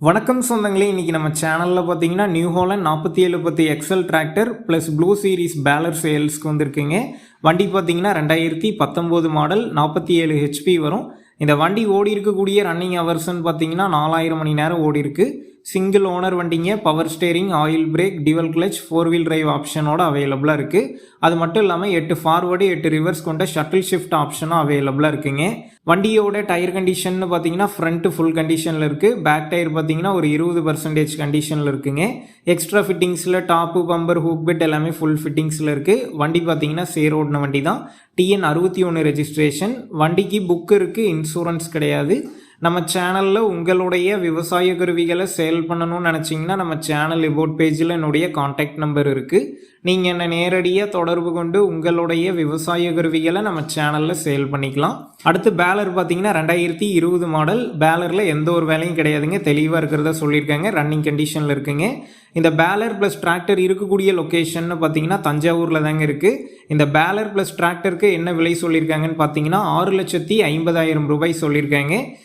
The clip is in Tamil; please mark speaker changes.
Speaker 1: வணக்கம் சொந்தங்களே இன்றைக்கி நம்ம சேனலில் பார்த்தீங்கன்னா நியூ ஹாலண்ட் நாற்பத்தி ஏழு பத்து excel tractor plus blue series baler சேல்ஸ்க்கு வந்திருக்குங்க. வண்டி பார்த்தீங்கன்னா ரெண்டாயிரத்தி பத்தொம்போது மாடல் நாற்பத்தி ஏழு ஹெச்பி வரும். இந்த வண்டி ஓடி இருக்கக்கூடிய ரன்னிங் ஹவர்ஸ்ன்னு பார்த்தீங்கன்னா நாலாயிரம் மணி நேரம் ஓடி இருக்குது சிங்கிள் ஓனர் வண்டிங்க power steering oil brake dual clutch four wheel drive ஆப்ஷனோட அவைலபிளாக இருக்குது அது மட்டும் இல்லாமல் எட்டு ஃபார்வர்டு எட்டு ரிவர்ஸ் கொண்ட ஷட்டில் ஷிஃப்ட் ஆப்ஷனும் அவைலபிளாக இருக்குங்க. வண்டியோட டயர் கண்டிஷன் பார்த்தீங்கன்னா ஃப்ரண்ட் ஃபுல் கண்டிஷனில் இருக்குது பேக் டயர் பார்த்தீங்கன்னா ஒரு இருபது பர்சன்டேஜ் கண்டிஷனில் இருக்குங்க. எக்ஸ்ட்ரா ஃபிட்டிங்ஸில் டாப்பு பம்பர் ஹூக் பெட் எல்லாமே ஃபுல் ஃபிட்டிங்ஸில் இருக்குது வண்டி பார்த்தீங்கன்னா சேர் வண்டி தான் டிஎன் அறுபத்தி ஒன்று ரெஜிஸ்ட்ரேஷன் வண்டிக்கு புக் இருக்குது இன்சூரன்ஸ் கிடையாது. நம்ம சேனலில் உங்களுடைய விவசாய கருவிகளை சேல் பண்ணணும்னு நினச்சிங்கன்னா நம்ம சேனல் ரிபோர்ட் பேஜில் என்னுடைய காண்டாக்ட் நம்பர் இருக்குது நீங்கள் என்னை நேரடியாக தொடர்பு கொண்டு உங்களுடைய விவசாய கருவிகளை நம்ம சேனலில் சேல் பண்ணிக்கலாம். அடுத்து பேலர் பார்த்தீங்கன்னா ரெண்டாயிரத்தி இருபது மாடல் பேலரில் எந்த ஒரு வேலையும் கிடையாதுங்க. தெளிவாக இருக்கிறத சொல்லியிருக்காங்க. ரன்னிங் கண்டிஷனில் இருக்குங்க. இந்த பேலர் ப்ளஸ் டிராக்டர் இருக்கக்கூடிய லொக்கேஷன் பார்த்தீங்கன்னா தஞ்சாவூரில் தாங்க இருக்குது இந்த பேலர் ப்ளஸ் டிராக்டருக்கு என்ன விலை சொல்லியிருக்காங்கன்னு பார்த்தீங்கன்னா ஆறு லட்சத்தி ஐம்பதாயிரம் ரூபாய் சொல்லியிருக்காங்க.